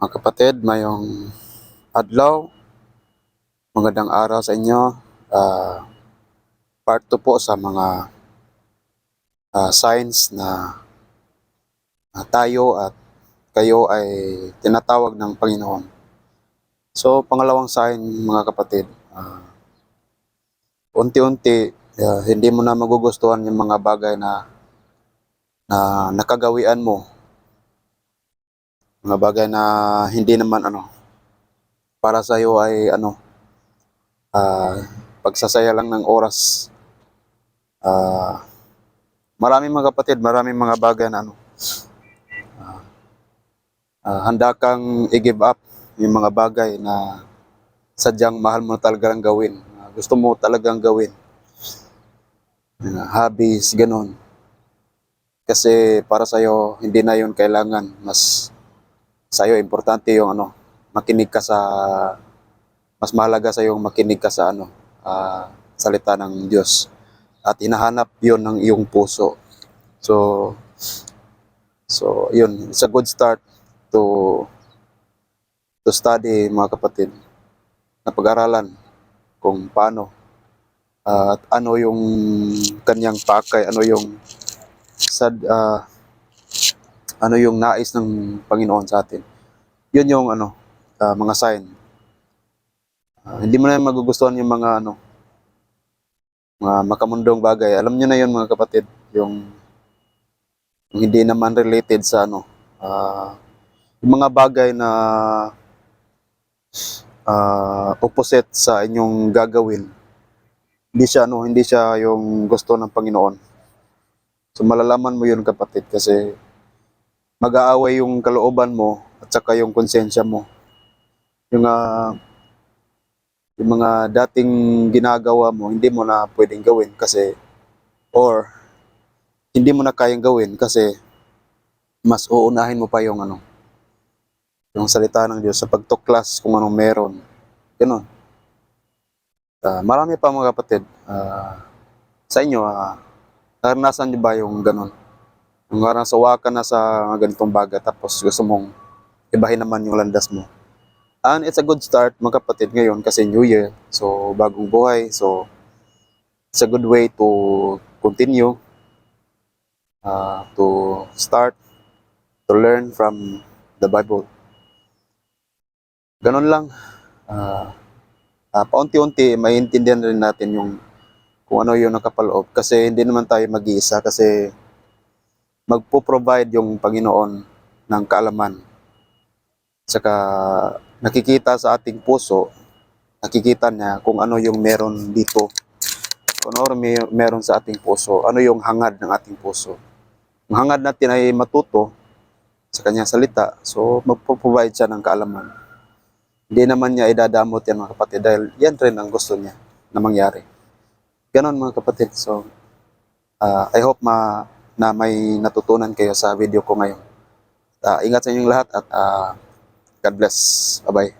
Mga kapatid, mayong adlaw. Magandang araw sa inyo. Ah, part 2 po sa mga ah, signs na na tayo at kayo ay tinatawag ng Panginoon. So, pangalawang sign mga kapatid, ah, unti-unti ah, hindi mo na magugustuhan yung mga bagay na na nakagawian mo mga bagay na hindi naman ano para sa iyo ay ano ah pagsasaya lang ng oras. Ah maraming mga kapatid maraming mga bagay na ano ah, ah, handa kang i-give up yung mga bagay na sadyang mahal mo talaga lang gawin Ah, gusto mo talagang gawin. Ah, hobbies ganun. Kasi para sa iyo hindi na yun kailangan. Mas sa iyo importante yung ano makinig ka sa mas mahalaga sa iyo makinig ka sa ano ah, salita ng Diyos. At hinahanap yon ng iyong puso. So so yun it's a good start to to study mga kapatid na pag-aralan kung paano ah, at ano yung kanyang pakay ano yung sad ah, ano yung nais ng Panginoon sa atin. Yun yung ano, ah, mga sign. Ah, hindi mo na magugustuhan yung mga ano, mga makamundong bagay. Alam niyo na yun mga kapatid, yung, yung hindi naman related sa ano, ah, yung mga bagay na ah, opposite sa inyong gagawin. Hindi siya ano, hindi siya yung gusto ng Panginoon. So malalaman mo yun kapatid kasi mag-aaway yung kalooban mo at saka yung konsensya mo. Yung, ah, yung mga dating ginagawa mo, hindi mo na pwedeng gawin kasi or hindi mo na kayang gawin kasi mas uunahin mo pa yung ano yung salita ng Diyos sa pagtuklas kung anong meron. Ganun. Ah, marami pa mga kapatid. Ah, sa inyo, ah, naranasan niyo ba yung ganun? Yung parang sawa ka na sa ganitong bagay tapos gusto mong ibahin naman yung landas mo. And it's a good start mga kapatid ngayon kasi New Year. So bagong buhay. So it's a good way to continue uh, to start to learn from the Bible. Ganun lang. Ah, ah, paunti-unti maintindihan rin natin yung kung ano yung nakapaloob kasi hindi naman tayo mag-iisa kasi magpo-provide yung Panginoon ng kaalaman. Saka nakikita sa ating puso, nakikita niya kung ano yung meron dito. Kung ano meron sa ating puso, ano yung hangad ng ating puso. Ang hangad natin ay matuto sa kanyang salita, so magpo-provide siya ng kaalaman. Hindi naman niya idadamot yan mga kapatid dahil yan rin ang gusto niya na mangyari. Ganon mga kapatid. So, ah, I hope ma na may natutunan kayo sa video ko ngayon. Ah, ingat sa inyong lahat at ah, God bless. Bye-bye.